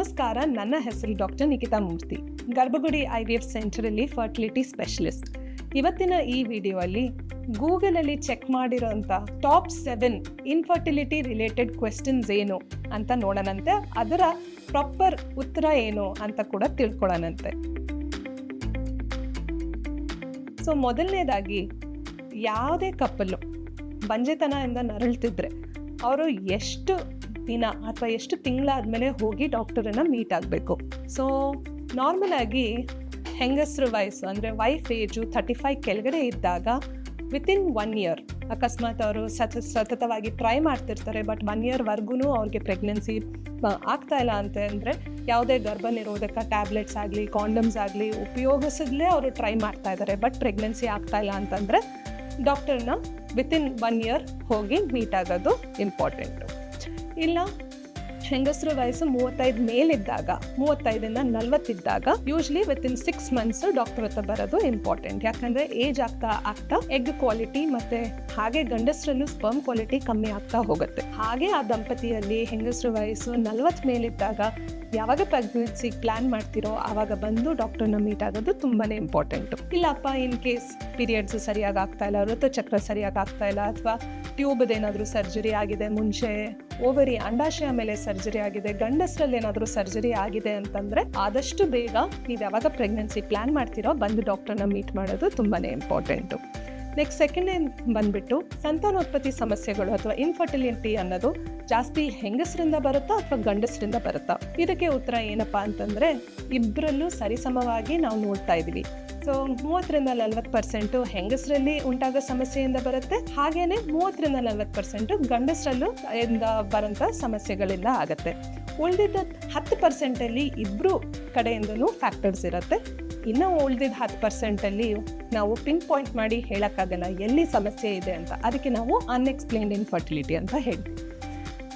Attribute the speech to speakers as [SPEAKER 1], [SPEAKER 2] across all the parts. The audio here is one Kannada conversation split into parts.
[SPEAKER 1] ನಮಸ್ಕಾರ, ನನ್ನ ಹೆಸರು doctor Nikhita Murthy, Garbhagudi I V F ಸೆಂಟರಲ್ಲಿ fertility specialist. ಇವತ್ತಿನ ಈ ವಿಡಿಯೋ ಅಲ್ಲಿ ಗೂಗಲಲ್ಲಿ ಚೆಕ್ ಮಾಡಿರೋಂಥ top seven infertility related questions ಏನು ಅಂತ ನೋಡೋಣಂತೆ, ಅದರ ಪ್ರಾಪರ್ ಉತ್ತರ ಏನು ಅಂತ ಕೂಡ ತಿಳ್ಕೊಳ್ಳೋಣಂತೆ. ಸೊ, ಮೊದಲನೇದಾಗಿ, ಯಾವುದೇ ಕಪ್ಪಲು ಬಂಜೆತನದಿಂದ ನರಳ್ತಿದ್ರೆ, ಅವರು ಎಷ್ಟು ದಿನ ಅಥವಾ ಎಷ್ಟು ತಿಂಗಳಾದಮೇಲೆ ಹೋಗಿ ಡಾಕ್ಟರನ್ನು ಮೀಟ್ ಆಗಬೇಕು. ಸೊ ನಾರ್ಮಲ್ ಆಗಿ ಹೆಂಗಸರು ವಯಸ್ಸು, ಅಂದರೆ ವೈಫ್ ಏಜು ತರ್ಟಿ ಫೈವ್ ಕೆಳಗಡೆ ಇದ್ದಾಗ ವಿತಿನ್ ಒನ್ ಇಯರ್ ಅಕಸ್ಮಾತ್ ಅವರು ಸತ, ಸತತವಾಗಿ ಟ್ರೈ ಮಾಡ್ತಿರ್ತಾರೆ ಬಟ್ ಒನ್ ಇಯರ್ವರೆಗೂ ಅವ್ರಿಗೆ ಪ್ರೆಗ್ನೆನ್ಸಿ ಆಗ್ತಾ ಇಲ್ಲ ಅಂತ ಅಂದರೆ ಯಾವುದೇ ಗರ್ಭ ನಿರೋಧಕ ಟ್ಯಾಬ್ಲೆಟ್ಸ್ ಆಗಲಿ ಕಾಂಡಮ್ಸ್ ಆಗಲಿ ಉಪಯೋಗಿಸಿದ್ಲೇ ಅವರು ಟ್ರೈ ಮಾಡ್ತಾ ಇದ್ದಾರೆ ಬಟ್ ಪ್ರೆಗ್ನೆನ್ಸಿ ಆಗ್ತಾ ಇಲ್ಲ ಅಂತಂದರೆ ಡಾಕ್ಟರ್ನ ವಿತಿನ್ ಒನ್ ಇಯರ್ ಹೋಗಿ ಮೀಟ್ ಆಗೋದು ಇಂಪಾರ್ಟೆಂಟು ಇಲ್ಲ. ಹೆಂಗಸರು ವಯಸ್ಸು ಮೂವತ್ತೈದು ಮೇಲಿದ್ದಾಗ, ಮೂವತ್ತೈದರಿಂದ ನಲ್ವತ್ತಿದ್ದಾಗ within six months doctor ಹತ್ರ ಬರೋದು ಇಂಪಾರ್ಟೆಂಟ್ ಯಾಕಂದ್ರೆ ಏಜ್ ಆಗ್ತಾ ಆಗ್ತಾ ಎಗ್ ಕ್ವಾಲಿಟಿ ಮತ್ತೆ ಹಾಗೆ ಗಂಡಸರಲ್ಲೂ ಸ್ಪರ್ಮ್ ಕ್ವಾಲಿಟಿ ಕಮ್ಮಿ ಆಗ್ತಾ ಹೋಗುತ್ತೆ. ಹಾಗೆ ಆ ದಂಪತಿಯಲ್ಲಿ ಹೆಂಗಸರು ವಯಸ್ಸು ನಲ್ವತ್ತು ಮೇಲಿದ್ದಾಗ ಯಾವಾಗ ಪ್ರೆಗ್ನೆನ್ಸಿ ಪ್ಲಾನ್ ಮಾಡ್ತಿರೋ ಆವಾಗ ಬಂದು ಡಾಕ್ಟರ್ನ ಮೀಟ್ ಆಗೋದು ತುಂಬಾನೇ ಇಂಪಾರ್ಟೆಂಟ್ ಇಲ್ಲಪ್ಪ ಇನ್ ಕೇಸ್ ಪೀರಿಯಡ್ಸ್ ಸರಿಯಾಗಿ ಆಗ್ತಾ ಇಲ್ಲ, ಋತುಚಕ್ರ ಸರಿಯಾಗಿ ಆಗ್ತಾ ಇಲ್ಲ ಅಥವಾ ಟ್ಯೂಬ್ ಏನಾದರೂ ಸರ್ಜರಿ ಆಗಿದೆ ಮುಂಚೆ ಓವರಿ ಅಂಡಾಶಯ ಮೇಲೆ ಸರ್ಜರಿ ಆಗಿದೆ, ಗಂಡಸರಲ್ಲಿ ಏನಾದರೂ ಸರ್ಜರಿ ಆಗಿದೆ ಅಂತಂದರೆ ಆದಷ್ಟು ಬೇಗ ನೀವು ಯಾವಾಗ ಪ್ರೆಗ್ನೆನ್ಸಿ ಪ್ಲ್ಯಾನ್ ಮಾಡ್ತೀರೋ ಬಂದು ಡಾಕ್ಟರ್ನ ಮೀಟ್ ಮಾಡೋದು ತುಂಬಾ ಇಂಪಾರ್ಟೆಂಟು ನೆಕ್ಸ್ಟ್ ಸೆಕೆಂಡ್ ಏನು ಬಂದ್ಬಿಟ್ಟು ಸಂತಾನೋತ್ಪತ್ತಿ ಸಮಸ್ಯೆಗಳು ಅಥವಾ ಇನ್ಫರ್ಟಿಲಿಟಿ ಅನ್ನೋದು ಜಾಸ್ತಿ ಹೆಂಗಸರಿಂದ ಬರುತ್ತಾ ಅಥವಾ ಗಂಡಸರಿಂದ ಬರುತ್ತಾ? ಇದಕ್ಕೆ ಉತ್ತರ ಏನಪ್ಪ ಅಂತಂದರೆ ಇಬ್ಬರಲ್ಲೂ ಸರಿಸಮವಾಗಿ ನಾವು ನೋಡ್ತಾ ಇದ್ದೀವಿ. ಸೊ ಮೂವತ್ತರಿಂದ ನಲ್ವತ್ತು ಪರ್ಸೆಂಟು ಹೆಂಗಸರಲ್ಲಿ ಉಂಟಾಗೋ ಸಮಸ್ಯೆಯಿಂದ ಬರುತ್ತೆ. ಹಾಗೇನೆ ಮೂವತ್ತರಿಂದ ನಲ್ವತ್ತು ಪರ್ಸೆಂಟು ಗಂಡಸರಲ್ಲೂ ಬರೋಂಥ ಸಮಸ್ಯೆಗಳಿಂದ ಆಗುತ್ತೆ. ಉಳಿದಿದ್ದ ಹತ್ತು ಪರ್ಸೆಂಟಲ್ಲಿ ಇಬ್ಬರು ಕಡೆಯಿಂದಲೂ ಫ್ಯಾಕ್ಟರ್ಸ್ ಇರುತ್ತೆ. ಇನ್ನು ಉಳಿದಿದ್ದ ಹತ್ತು ಪರ್ಸೆಂಟಲ್ಲಿ ನಾವು ಪಿನ್ ಪಾಯಿಂಟ್ ಮಾಡಿ ಹೇಳೋಕ್ಕಾಗಲ್ಲ, ಎಲ್ಲಿ ಸಮಸ್ಯೆ ಇದೆ ಅಂತ. ಅದಕ್ಕೆ ನಾವು ಅನ್ಎಕ್ಸ್ಪ್ಲೇನ್ಡ್ ಇನ್ಫರ್ಟಿಲಿಟಿ ಅಂತ ಹೇಳ್ತೀವಿ.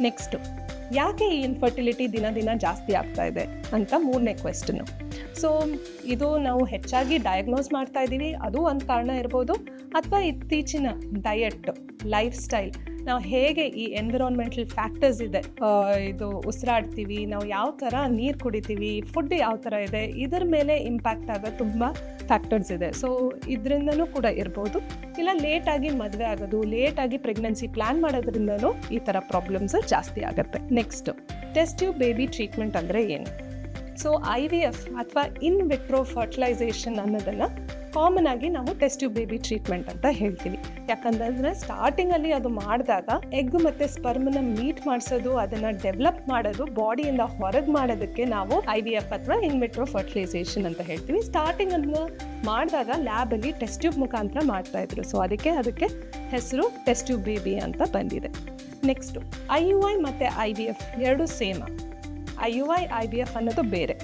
[SPEAKER 1] ನೆಕ್ಸ್ಟು ಯಾಕೆ ಈ ಇನ್ಫರ್ಟಿಲಿಟಿ ದಿನ ದಿನ ಜಾಸ್ತಿ ಆಗ್ತಾ ಇದೆ ಅಂತ ಮೂರನೇ ಕ್ವೆಸ್ಟನ್ನು ಸೊ ಇದು ನಾವು ಹೆಚ್ಚಾಗಿ ಡಯಾಗ್ನೋಸ್ ಮಾಡ್ತಾ ಇದ್ದೀವಿ. ಅದು ಒಂದು ಕಾರಣ ಇರ್ಬೋದು. ಅಥವಾ ಇತ್ತೀಚಿನ ಡಯಟ್ ಲೈಫ್ ಸ್ಟೈಲ್ ನಾವು ಹೇಗೆ ಈ ಎನ್ವಿರಾನ್ಮೆಂಟಲ್ ಫ್ಯಾಕ್ಟರ್ಸ್ ಇದೆ ಇದು ಉಸಿರಾಡ್ತೀವಿ, ನಾವು ಯಾವ ಥರ ನೀರು ಕುಡಿತೀವಿ ಫುಡ್ ಯಾವ ಥರ ಇದೆ, ಇದರ ಮೇಲೆ ಇಂಪ್ಯಾಕ್ಟ್ ಆಗೋ ತುಂಬ ಫ್ಯಾಕ್ಟರ್ಸ್ ಇದೆ. ಸೊ ಇದರಿಂದನೂ ಕೂಡ ಇರ್ಬೋದು. ಇಲ್ಲ ಲೇಟಾಗಿ ಮದುವೆ ಆಗೋದು ಲೇಟಾಗಿ ಪ್ರೆಗ್ನೆನ್ಸಿ ಪ್ಲ್ಯಾನ್ ಮಾಡೋದ್ರಿಂದನೂ ಈ ಥರ ಪ್ರಾಬ್ಲಮ್ಸ್ ಜಾಸ್ತಿ ಆಗುತ್ತೆ. ನೆಕ್ಸ್ಟ್ ಟೆಸ್ಟ್ ಯು ಬೇಬಿ ಟ್ರೀಟ್ಮೆಂಟ್ ಅಂದರೆ ಏನು? ಸೊ ಐ ವಿ ಎಫ್ ಅಥವಾ ಇನ್ ವಿಟ್ರೋ ಫರ್ಟಿಲೈಸೇಷನ್ ಅನ್ನೋದನ್ನು ಕಾಮನ್ ಆಗಿ ನಾವು ಟೆಸ್ಟ್ ಟ್ಯೂಬ್ ಬೇಬಿ ಟ್ರೀಟ್ಮೆಂಟ್ ಅಂತ ಹೇಳ್ತೀವಿ. ಯಾಕಂತಂದರೆ ಸ್ಟಾರ್ಟಿಂಗಲ್ಲಿ ಅದು ಮಾಡಿದಾಗ ಎಗ್ ಮತ್ತು ಸ್ಪರ್ಮನ್ನ ಮೀಟ್ ಮಾಡಿಸೋದು, ಅದನ್ನು ಡೆವಲಪ್ ಮಾಡೋದು ಬಾಡಿಯಿಂದ ಹೊರಗೆ ಮಾಡೋದಕ್ಕೆ ನಾವು ಐ ವಿ ಎಫ್ ಅಥವಾ ಇನ್ ವಿಟ್ರೋ ಫರ್ಟಿಲೈಸೇಷನ್ ಅಂತ ಹೇಳ್ತೀವಿ. ಸ್ಟಾರ್ಟಿಂಗ್ ಅನ್ನು ಮಾಡಿದಾಗ ಲ್ಯಾಬಲ್ಲಿ ಟೆಸ್ಟ್ ಟ್ಯೂಬ್ ಮುಖಾಂತರ ಮಾಡ್ತಾ ಇದ್ರು. ಸೊ ಅದಕ್ಕೆ ಅದಕ್ಕೆ ಹೆಸರು ಟೆಸ್ಟ್ ಟ್ಯೂಬ್ ಬೇಬಿ ಅಂತ ಬಂದಿದೆ. ನೆಕ್ಸ್ಟು ಐ ಯು ಐ ಮತ್ತು ಐ ವಿ ಎಫ್ ಎರಡು same I U I I V F ಅನ್ನೋದು ಬೇರೆ.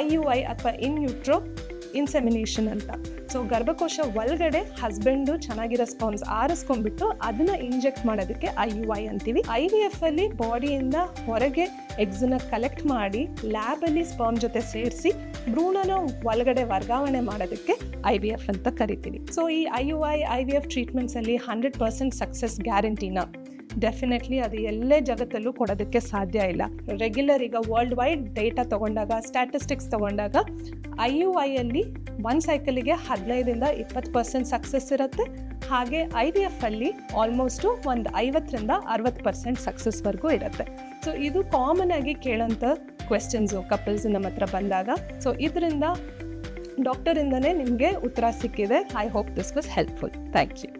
[SPEAKER 1] ಐ ಯು ಐ ಅಥವಾ ಇನ್ ಯುಟ್ರೋ ಇನ್ಸೆಮಿನೇಷನ್ ಅಂತ. ಸೊ ಗರ್ಭಕೋಶ ಒಳಗಡೆ ಹಸ್ಬೆಂಡು ಚೆನ್ನಾಗಿರೋ ರೆಸ್ಪಾನ್ಸ್ ಆರಿಸ್ಕೊಂಡ್ಬಿಟ್ಟು ಅದನ್ನ ಇಂಜೆಕ್ಟ್ ಮಾಡೋದಕ್ಕೆ ಐ ಯು ಐ ಅಂತೀವಿ. ಐ ವಿ ಎಫ್ ಅಲ್ಲಿ ಬಾಡಿಯಿಂದ ಹೊರಗೆ ಎಗ್ಸನ್ನ ಕಲೆಕ್ಟ್ ಮಾಡಿ ಲ್ಯಾಬಲ್ಲಿ ಸ್ಪರ್ಮ್ ಜೊತೆ ಸೇರಿಸಿ ಭ್ರೂಣನ ಒಳಗಡೆ ವರ್ಗಾವಣೆ ಮಾಡೋದಕ್ಕೆ ಐ ವಿ ಎಫ್ ಅಂತ ಕರಿತೀವಿ. ಸೊ ಈ I U I I V F ಟ್ರೀಟ್ಮೆಂಟ್ಸಲ್ಲಿ hundred percent success ಗ್ಯಾರಂಟಿನ ಡೆಫಿನೆಟ್ಲಿ ಅದು ಎಲ್ಲೇ ಜಗತ್ತಲ್ಲೂ ಕೊಡೋದಕ್ಕೆ ಸಾಧ್ಯ ಇಲ್ಲ. ರೆಗ್ಯುಲರ್ ಈಗ ವರ್ಲ್ಡ್ ವೈಡ್ ಡೇಟಾ ತಗೊಂಡಾಗ ಸ್ಟ್ಯಾಟಿಸ್ಟಿಕ್ಸ್ ತಗೊಂಡಾಗ ಐ ಯು ಐಯಲ್ಲಿ ಒನ್ ಸೈಕಲಿಗೆ ಹದಿನೈದರಿಂದ ಇಪ್ಪತ್ತು ಪರ್ಸೆಂಟ್ ಸಕ್ಸಸ್ ಇರುತ್ತೆ. ಹಾಗೆ ಐ ಡಿ ಎಫ್ ಅಲ್ಲಿ ಆಲ್ಮೋಸ್ಟು ಒಂದು ಐವತ್ತರಿಂದ ಅರವತ್ತು ಪರ್ಸೆಂಟ್ ಸಕ್ಸಸ್ವರೆಗೂ ಇರುತ್ತೆ. ಸೊ ಇದು ಕಾಮನ್ ಆಗಿ ಕೇಳೋಂಥ ಕ್ವೆಶನ್ಸು ಕಪಲ್ಸ್ ನಮ್ಮ ಹತ್ರ ಬಂದಾಗ. ಸೊ ಇದರಿಂದ ಡಾಕ್ಟರಿಂದನೇ ನಿಮಗೆ ಉತ್ತರ ಸಿಕ್ಕಿದೆ. I hope this was helpful thank you